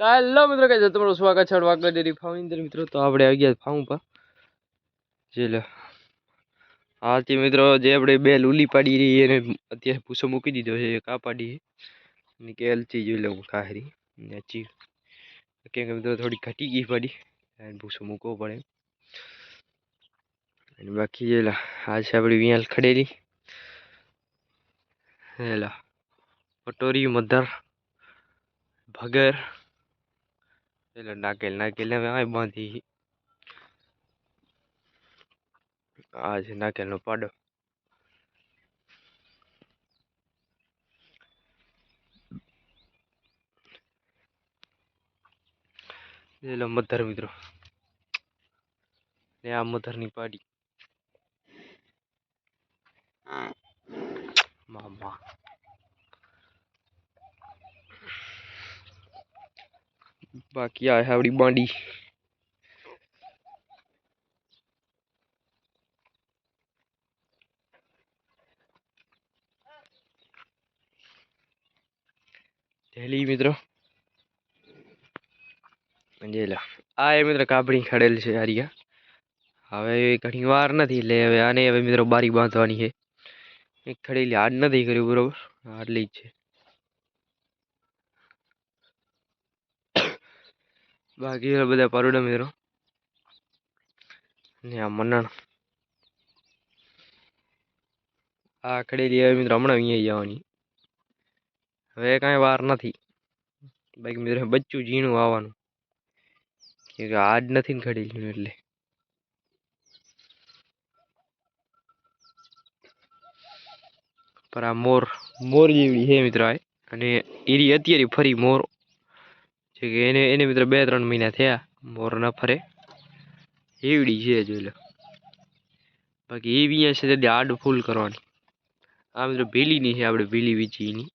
તો હેલો મિત્રો કે તમારું સ્વાગત છે વાગડ ડેરી ફાર્મ અંદર મિત્રો તો આપણે આવી ગયા ફાર્મ પર જે લે હાથી મિત્રો જે આપણે બે લૂલી પાડી રહી એને અત્યારે ભૂસો મૂકી દીધો છે એક આ પાડી અને કે એલચી જોઈ લઉં કાહરી ને ચી કેમ કે મિત્રો થોડી ઘટી ગઈ પાડી અને ભૂસો મૂકવો પડે અને બાકી જે લા આ છે આપણી વિયાલ ખડેલી હેલા પટોરી મધર ભગર એટલે નાકેલ નાકેલ હવે આ બાંધી. આ છે નાકેલનો પાડો. એટલે મધર મિત્રો. ને આ મધરની પાડી મામા. બાકી આ છે આપણી બાંડી ઢેલી મિત્રો જેલા આ એ મિત્રો કાપડી ખડેલ છે આરિયા હવે ઘણી વાર નથી એટલે હવે આને હવે મિત્રો બારી બાંધવાની છે એક ખડેલી હાડ નથી કર્યું બરોબર આટલી જ છે બાકી બધા પરોડા મિત્રો. ને આ મનણ આ ખડેલી હવે મિત્રો, હમણાં અહીંયા જવાની. હવે કાંઈ વાર નથી. બાકી મિત્રો, બચ્ચું ઝીણું આવવાનું. કે હાડ નથી ને ખડેલી એટલે. પર આ મોર મોર જેવડી છે મિત્રો અને એરી અત્યારે ફરી મોર છે કે એને એને મિત્ર બે, ત્રણ મહિના થયા, મોર ન ફરે. એવડી છે જોઈ લો બાકી એ બી છે તે આડ ફૂલ કરવાની. આ મિત્રો ભીલીની છે આપણે ભીલી વીચીની.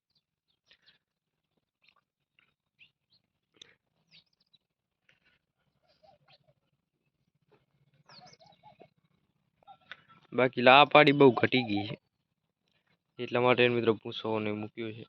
બાકી લા પાડી બહુ ઘટી ગઈ છે. એટલા માટે મિત્રો પૂછો ને મૂક્યો છે.